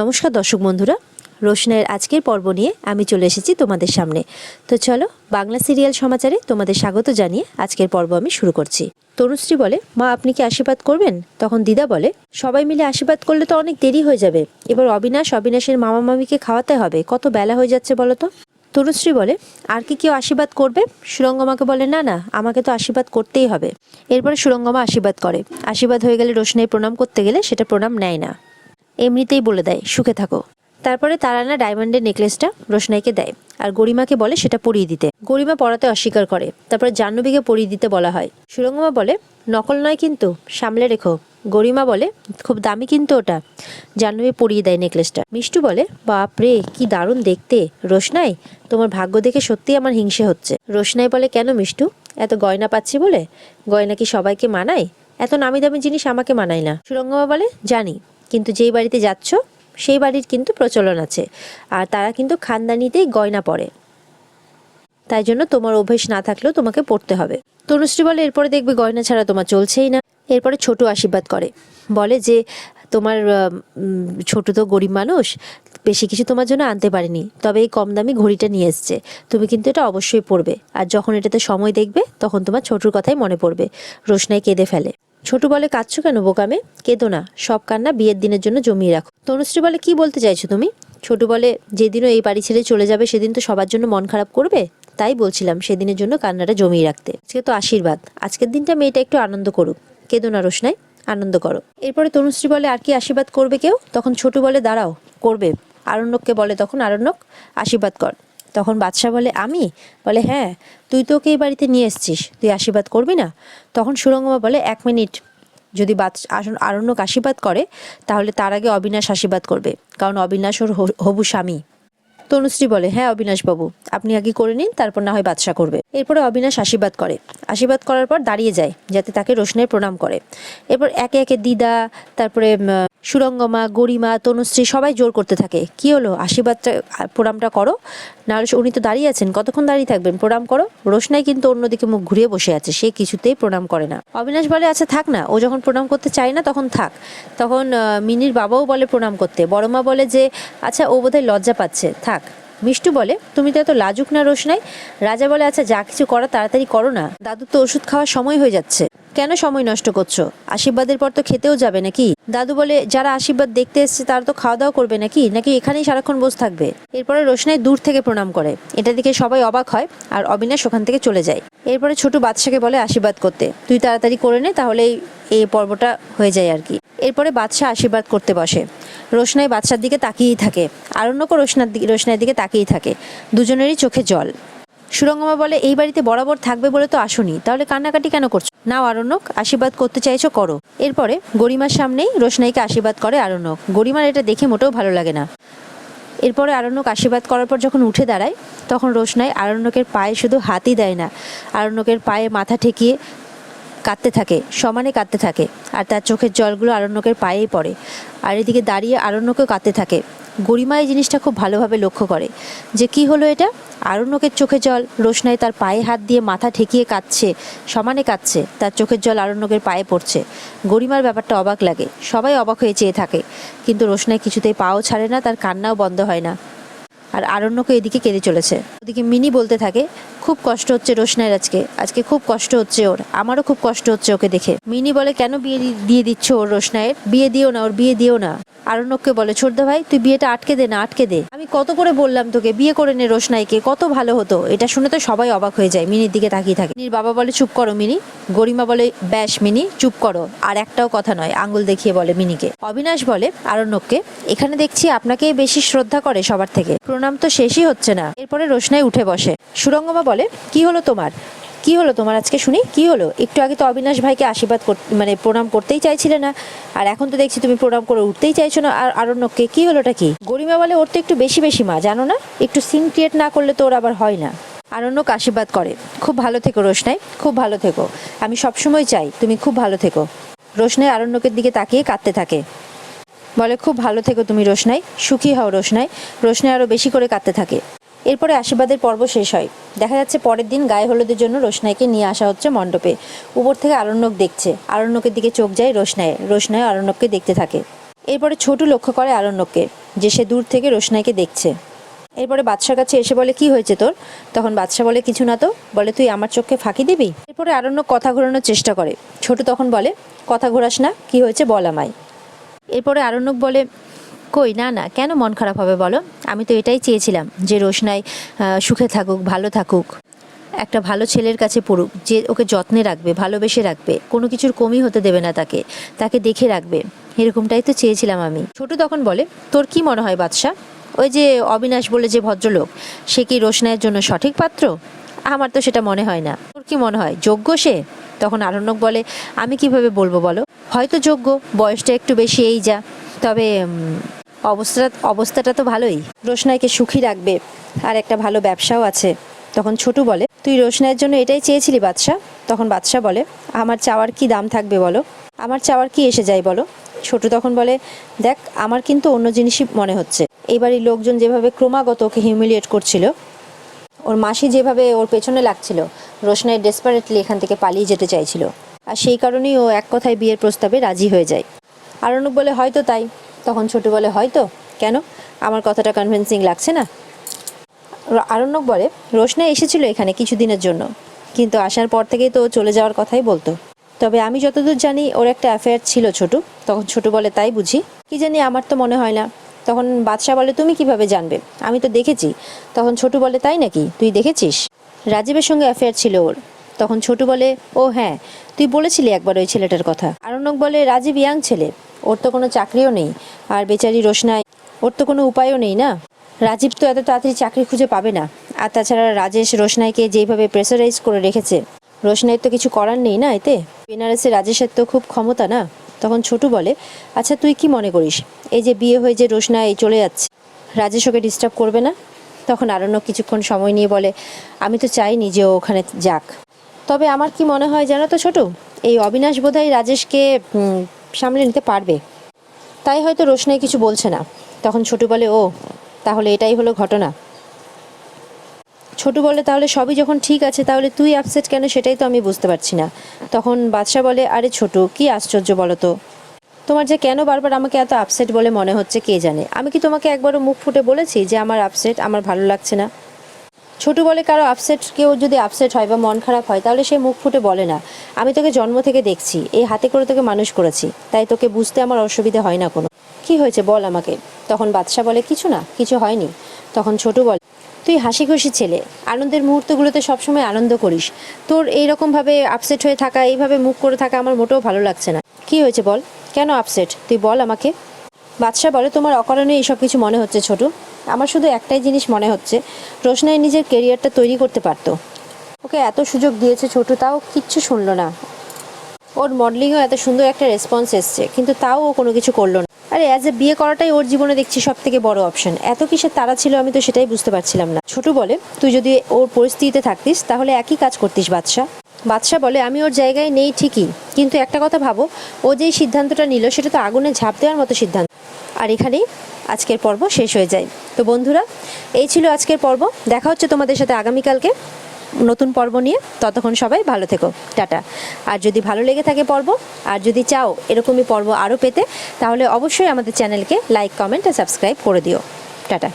নমস্কার দর্শক বন্ধুরা। রোশনাইয়ের আজকের পর্ব নিয়ে আমি চলে এসেছি তোমাদের সামনে। তো চলো, বাংলা সিরিয়াল সমাচারে তোমাদের স্বাগত জানিয়ে আজকের পর্ব আমি শুরু করছি। তনুশ্রী বলে, মা, আপনি কি আশীর্বাদ করবেন? তখন দিদা বলে, সবাই মিলে আশীর্বাদ করলে তো অনেক দেরি হয়ে যাবে। এবার অবিনাশ, অবিনাশের মামা মামিকে খাওয়াতে হবে। কত বেলা হয়ে যাচ্ছে বলো তো? তনুশ্রী বলে, আর কি কেউ আশীর্বাদ করবে? সুরঙ্গমাকে বলে, না না, আমাকে তো আশীর্বাদ করতেই হবে। এরপরে সুরঙ্গমা আশীর্বাদ করে। আশীর্বাদ হয়ে গেলে রোশনাই প্রণাম করতে গেলে সেটা প্রণাম নেয় না। এমনিতেই বলে দেয়, সুখে থাকো। তারপরে তারানা ডায়মন্ডের নেকলেসটা রোশনাইকে দেয় আর গরিমাকে বলে সেটা পরিয়ে দিতে। গরিমা পড়াতে অস্বীকার করে। তারপরে জাহ্নবীকে পরিয়ে দিতে বলা হয়। সুরঙ্গমা বলে, নকল নয় কিন্তু, সামলে রেখো। গরিমা বলে, খুব দামি কিন্তু ওটা। জাহ্নবী পরিয়ে দেয় নেকলেসটা। মিষ্টু বলে, বাপ রে, কি দারুণ দেখতে। রোশনাই, তোমার ভাগ্য দেখে সত্যি আমার হিংসে হচ্ছে। রোশনাই বলে, কেন মিষ্টু? এত গয়না পাচ্ছি বলে? গয়না কি সবাইকে মানায়? এত নামি দামি জিনিস আমাকে মানায় না। সুরঙ্গমা বলে, জানি কিন্তু যেই বাড়িতে যাচ্ছ, সেই বাড়ির কিন্তু প্রচলন আছে। আর তারা কিন্তু খানদানিতেই গয়না পরে। তাই জন্য তোমার অভ্যেস না থাকলেও তোমাকে পড়তে হবে। তনুশ্রী বলে, এরপরে দেখবে গয়না ছাড়া তোমার চলছেই না। এরপরে ছোট আশীর্বাদ করে। বলে যে, তোমার ছোট তো গরিব মানুষ। বেশি কিছু তোমার জন্য আনতে পারিনি। তবে এই কম দামি ঘড়িটা নিয়ে এসছে। তুমি কিন্তু এটা অবশ্যই পড়বে আর যখন এটাতে সময় দেখবে, তখন তোমার ছোটর কথাই মনে পড়বে। রোশনাই কেঁদে ফেলে। ছোটু বলে কাঁদছো কেন বোকামে? কেঁদো না, সব কান্না বিয়ের দিনের জন্য জমিয়ে রাখো। তনুশ্রী বলে কি বলতে চাইছো তুমি? ছোটু বলে, যেদিনও এই বাড়ি ছেড়ে চলে যাবে, সেদিন তো সবার জন্য মন খারাপ করবে? তাই বলছিলাম, সেদিনের জন্য কান্নাটা জমিয়ে রাখতে। আজকে তো আশীর্বাদ। আজকের দিনটা মেয়েটা একটু আনন্দ করুক। কেঁদো না রোশনাই, আনন্দ করো। এরপরে তনুশ্রী বলে, আর কি আশীর্বাদ করবে কেউ? তখন ছোটু বলে, দাঁড়াও, করবে। আরণ্যককে বলে তখন আরণ্যক, আশীর্বাদ কর। তখন বাদশাহ বলে, আমি? বলে হ্যাঁ তুই তো ওকে এই বাড়িতে নিয়ে এসছিস, তুই আশীর্বাদ করবি না? তখন সুরঙ্গমা বলে, এক মিনিট, যদি বাদ আরণ্যক আশীর্বাদ করে, তাহলে তার আগে অবিনাশ আশীর্বাদ করবে, কারণ অবিনাশ ওর হবু স্বামী। তনুশ্রী বলে হ্যাঁ অবিনাশ বাবু, আপনি আগে করে নিন, তারপর না হয় বাদশা করবে। এরপরে অবিনাশ আশীর্বাদ করে। আশীর্বাদ করার পর দাঁড়িয়ে যায়, যাতে তাকে রোশনের প্রণাম করে। এরপর একে একে দিদা, তারপরে সুরঙ্গমা, গরিমা, তনুশ্রী সবাই জোর করতে থাকে। কি হলো? আশীর্বাদটা, প্রণামটা করো। নাহলে উনি তো দাঁড়িয়ে আছেন। কতক্ষণ দাঁড়িয়ে থাকবেন? প্রণাম করো। রোশনাই কিন্তু অন্যদিকে মুখ ঘুরিয়ে বসে আছে। সে কিছুতেই প্রণাম করে না। অবিনাশ বলে আচ্ছা থাক না। ও যখন প্রণাম করতে চায় না, তখন থাক। তখন মিনির বাবাও বলে প্রণাম করতে। বড় মা বলে যে আচ্ছা ও বোধহয় লজ্জা পাচ্ছে। থাক। মিষ্টু বলে, তুমি তো এত লাজুক না রোশনাই? রাজা বলে আচ্ছা যা কিছু করো তাড়াতাড়ি করো না। দাদু তো ওষুধ খাওয়ার সময় হয়ে যাচ্ছে। কেন সময় নষ্ট করছ? আশীর্বাদের পর তো খেতেও যাবে নাকি? দাদু বলে, যারা আশীর্বাদ দেখতে এসছে, তারা তো খাওয়া দাওয়া করবে নাকি? নাকি এখানেই সারাক্ষণ বসে থাকবে? এরপরে রোশনাই দূর থেকে প্রণাম করে। এটা দেখে সবাই অবাক হয় আর অবিনাশ ওখান থেকে চলে যায়। এরপরে ছোট বাদশাকে বলে আশীর্বাদ করতে। তুই তাড়াতাড়ি করে নে তাহলেই এই পর্বটা হয়ে যায় আর কি। এরপরে বাদশাহ আশীর্বাদ করতে বসে। রোশনাই বাদশার দিকে তাকিয়েই থাকে। আরণ্যকও রোশনার দিকে রোশনাইয়ের দিকে তাকিয়েই থাকে। দুজনেরই চোখে জল। সুরঙ্গমা বলে, এই বাড়িতে বরাবর থাকবে বলে তো আসুনি। তাহলে কান্নাকাটি কেন করছ? নাও আরণ্যক, আশীর্বাদ করতে চাইছো করো। এরপরে গরিমার সামনেই রোশনাইকে আশীর্বাদ করে আরণ্যক। গরিমার এটা দেখে মোটেও ভালো লাগে না। এরপরে আরণ্যক আশীর্বাদ করার পর যখন উঠে দাঁড়ায়, তখন রোশনাই আরণ্যকের পায়ে শুধু হাতই দেয় না, আরণ্যকের পায়ে মাথা ঠেকিয়ে কাঁদতে থাকে, সমানে কাঁদতে থাকে, আর তার চোখের জলগুলো আরণ্যকের পায়েই পড়ে। আর এদিকে দাঁড়িয়ে আরণ্যকেও কাঁদতে থাকে। গরিমা এই জিনিসটা খুব ভালোভাবে লক্ষ্য করে। যে কি হলো এটা? আরণ্যকের চোখে জল, রোশনাই তার পায়ে হাত দিয়ে মাথা ঠেকিয়ে কাঁদছে, সমানে কাঁদছে, তার চোখের জল আরণ্যকের পায়ে পড়ছে। গরিমার ব্যাপারটা অবাক লাগে, সবাই অবাক হয়ে চেয়ে থাকে, কিন্তু রোশনাই কিছুতেই পাও ছাড়ে না, তার কান্নাও বন্ধ হয় না। আর আরণ্যকে এদিকে কেঁদে চলেছে। ওদিকে মিনি বলতে থাকে খুব কষ্ট হচ্ছে রোশনাইয়ের আজকে। আজকে খুব কষ্ট হচ্ছে ওর। আমারও খুব কষ্ট হচ্ছে ওকে দেখে। মিনি বলে, কেন বিয়ে দিয়ে দিচ্ছ ওর রোশনাইয়ের বিয়ে দিও না, ওর বিয়ে দিও না। আরণ্যককে বলে, ছোটদা ভাই, তুই বিয়েটা আটকে দে না, আটকে দে। আমি কত করে বললাম তোকে, বিয়ে করে নে রোশনাইকে কত ভালো হতো। এটা শুনে তো সবাই অবাক হয়ে যায়, মিনির দিকে তাকিয়ে থাকে। মিনির বাবা বলে, চুপ করো মিনি। গরিমা বলে, ব্যাস মিনি, চুপ করো। আর একটাও কথা নয় আঙ্গুল দেখিয়ে বলে মিনিকে। অবিনাশ বলে, আরণ্যককে, এখানে দেখছি আপনাকে বেশি শ্রদ্ধা করে সবার থেকে। প্রণাম তো শেষই হচ্ছে না। এরপরে রোশনাই উঠে বসে। সুরঙ্গমা বলে কি হলো তোমার? কি হলো তোমার আজকে শুনি? কি হলো? একটু আগে তো অবিনাশ ভাইকে আশীর্বাদ মানে প্রণাম করতেই চাইছিলে না। আর এখন তো দেখছি তুমি প্রণাম করে উঠতেই চাইছো না। আর আরণ্যককে, কি হলোটা কি? গরিমা বলে, ওর তো একটু বেশি বেশি মা, জানো না? একটু সিন ক্রিয়েট না করলে তো ওর আবার হয় না। আরণ্যক আশীর্বাদ করে, খুব ভালো থেকো রোশনাই, খুব ভালো থেকো। আমি সবসময় চাই তুমি খুব ভালো থেকো। রোশনাই আরণ্যকের দিকে তাকিয়ে কাঁদতে থাকে। বলে, খুব ভালো থেকো তুমি রোশনাই, সুখী হও রোশনাই। রোশনাই আরও বেশি করে কাঁদতে থাকে। এরপরে আশীর্বাদের পর্ব শেষ হয়। দেখা যাচ্ছে পরের দিন গায়ে হলুদের জন্য রোশনাইকে নিয়ে আসা হচ্ছে মণ্ডপে। উপর থেকে আরণ্যক দেখছে। আরণ্যকের দিকে চোখ যায় রোশনায় রোশনায় আরণ্যককে দেখতে থাকে। এরপরে ছোটু লক্ষ্য করে আরণ্যককে, যে সে দূর থেকে রোশনাইকে দেখছে। এরপরে বাদশার কাছে এসে বলে, কি হয়েছে তোর? তখন বাদশা বলে, কিছু না তো। বলে, তুই আমার চোখকে ফাঁকি দিবি? এরপরে আরণ্য কথা ঘোরানোর চেষ্টা করে। ছোটু তখন বলে, কথা ঘোরাস না। কি হয়েছে বল আমায়। এরপরে আরণ্যক বলে কই না না, কেন মন খারাপ হবে বলো? আমি তো এটাই চেয়েছিলাম যে রোশনাই সুখে থাকুক, ভালো থাকুক। একটা ভালো ছেলের কাছে পড়ুক, যে ওকে যত্নে রাখবে, ভালোবেসে রাখবে, কোনো কিছুর কমই হতে দেবে না তাকে তাকে দেখে রাখবে। এরকমটাই তো চেয়েছিলাম আমি। ছোটু তখন বলে, তোর কি মনে হয় বাদশা? ওই যে অবিনাশ বলে যে ভদ্রলোক, সে কি রোশনাইয়ের জন্য সঠিক পাত্র? আমার তো সেটা মনে হয় না। তোর কি মনে হয়, যোগ্য সে? তখন আরণ্যক বলে, আমি কীভাবে বলব বলো? হয়তো যোগ্য, বয়সটা একটু বেশি এই যা। তবে অবস্থা অবস্থাটা তো ভালোই। রোশনাইকে সুখী রাখবে, আর একটা ভালো ব্যবসাও আছে। তখন ছোটু বলে, তুই রোশনাইয়ের জন্য এটাই চেয়েছিলি বাদশা তখন বাদশা বলে, আমার চাওয়ার কি দাম থাকবে বলো? আমার চাওয়ার কি এসে যায় বলো? ছোটু তখন বলে, দেখ, আমার কিন্তু অন্য জিনিসই মনে হচ্ছে। এইবারই লোকজন যেভাবে ক্রমাগত ওকে হিউমিলিয়েট করছিল, ওর মাসি যেভাবে ওর পেছনে লাগছিল, রোশনাই ডেসপারেটলি এখান থেকে পালিয়ে যেতে চাইছিল। আর সেই কারণেই ও এক কথায় বিয়ের প্রস্তাবে রাজি হয়ে যায়। আরণব বলে, হয়তো তাই। তখন ছোটু বলে, হয়তো। কেন? আমার কথাটা কনভিন্সিং লাগছে না? আরণ্যক বলে, রোশনা এসেছিল এখানে কিছুদিনের জন্য। কিন্তু আসার পর থেকেই তো চলে যাওয়ার কথাই বলতো। তবে আমি যতদূর জানি, ওর একটা অ্যাফেয়ার ছিল ছোটু। তখন ছোটু বলে, তাই বুঝি? কি জানি আমার তো মনে হয় না। তখন বাদশাহ বলে, তুমি কীভাবে জানবে? আমি তো দেখেছি। তখন ছোটু বলে, তাই নাকি? তুই দেখেছিস? রাজীবের সঙ্গে অ্যাফেয়ার ছিল ওর। তখন ছোটু বলে, ও হ্যাঁ তুই বলেছিলি একবার ওই ছেলেটার কথা। আরণ্যক বলে, রাজীব ইয়াং ছেলে। ওর তো কোনো চাকরিও নেই। আর বেচারি রোশনায় ওর তো কোনো উপায়ও নেই না? রাজীব তো এত তাড়াতাড়ি চাকরি খুঁজে পাবে না। আর তাছাড়া রাজেশ রোশনাইকে যেইভাবে প্রেসারাইজ করে রেখেছে, রোশনাইয়ের তো কিছু করার নেই না এতে? বেনারসে রাজেশের তো খুব ক্ষমতা না? তখন ছোটু বলে আচ্ছা তুই কি মনে করিস? এই যে বিয়ে হয়ে যে রোশনাই চলে যাচ্ছে, রাজেশ ওকে ডিস্টার্ব করবে না? তখন আরণ্য কিছুক্ষণ সময় নিয়ে বলে, আমি তো চাইনি যে ও ওখানে যাক। তবে আমার কি মনে হয় জানো তো ছোট? এই অবিনাশ বোধহয় রাজেশকে সামলে নিতে পারবে। তাই হয়তো রোশনাই কিছু বলছে না। তখন ছোটু বলে, ও, তাহলে এটাই হলো ঘটনা। ছোটু বলে, তাহলে সবই যখন ঠিক আছে, তাহলে তুই আপসেট কেন সেটাই তো আমি বুঝতে পারছি না। তখন বাদশা বলে, আরে ছোটু, কি আশ্চর্য বলো তো? তোমার যে কেন বারবার আমাকে এত আপসেট বলে মনে হচ্ছে কে জানে? আমি কি তোমাকে একবারও মুখ ফুটে বলেছি যে আমার আপসেট আমার ভালো লাগছে না? ছোটু বলে কারও আপসেট কেউ যদি আপসেট হয় বা মন খারাপ হয়, তাহলে সে মুখ ফুটে বলে না। আমি তোকে জন্ম থেকে দেখছি, এই হাতে করে তোকে মানুষ করেছি, তাই তোকে বুঝতে আমার অসুবিধা হয় না কোনো। কি হয়েছে বল আমাকে? তখন বাদশা বলে, কিছু না, কিছু হয়নি। তখন ছোটু বলে, তুই হাসি খুশি ছেলে, আনন্দের মুহূর্তগুলোতে সবসময় আনন্দ করিস। তোর এইরকমভাবে আপসেট হয়ে থাকা, এইভাবে মুখ করে থাকা আমার মোটেও ভালো লাগছে না। কি হয়েছে বল? কেন আপসেট তুই বল আমাকে। বাদশাহ বলে, তোমার অকারণে এইসব কিছু মনে হচ্ছে ছোটু। আমার শুধু একটাই জিনিস মনে হচ্ছে, রোশনাই নিজের কেরিয়ারটা তৈরি করতে পারতো। ওকে এত সুযোগ দিয়েছে ছোটু, তাও কিচ্ছু শুনলো না। ওর মডেলিংও এত সুন্দর একটা রেসপন্স এসছে, কিন্তু তাও ও কোনো কিছু করল না। আরে অ্যাজ এ বিয়ে করাটাই ওর জীবনে দেখছি সব থেকে বড় অপশন এত কিসের তারা ছিল আমি তো সেটাই বুঝতে পারছিলাম না। ছোটু বলে, তুই যদি ওর পরিস্থিতিতে থাকতিস, তাহলে একই কাজ করতিস বাদশাহ বাদশাহ বলে, আমি ওর জায়গায় নেই ঠিকই, কিন্তু একটা কথা ভাবো, ও যেই সিদ্ধান্তটা নিল, সেটা তো আগুনে ঝাঁপ দেওয়ার মতো সিদ্ধান্ত। আর এখানেই আজকের পর্ব শেষ হয়ে যায়। তো বন্ধুরা, এই ছিল আজকের পর্ব। দেখা হচ্ছে তোমাদের সাথে আগামীকালকে নতুন পর্ব নিয়ে। ততক্ষণ সবাই ভালো থেকো। টাটা। আর যদি ভালো লেগে থাকে পর্ব, আর যদি চাও এরকমই পর্ব আরও পেতে, তাহলে অবশ্যই আমাদের চ্যানেলকে লাইক, কমেন্ট আর সাবস্ক্রাইব করে দিও। টাটা।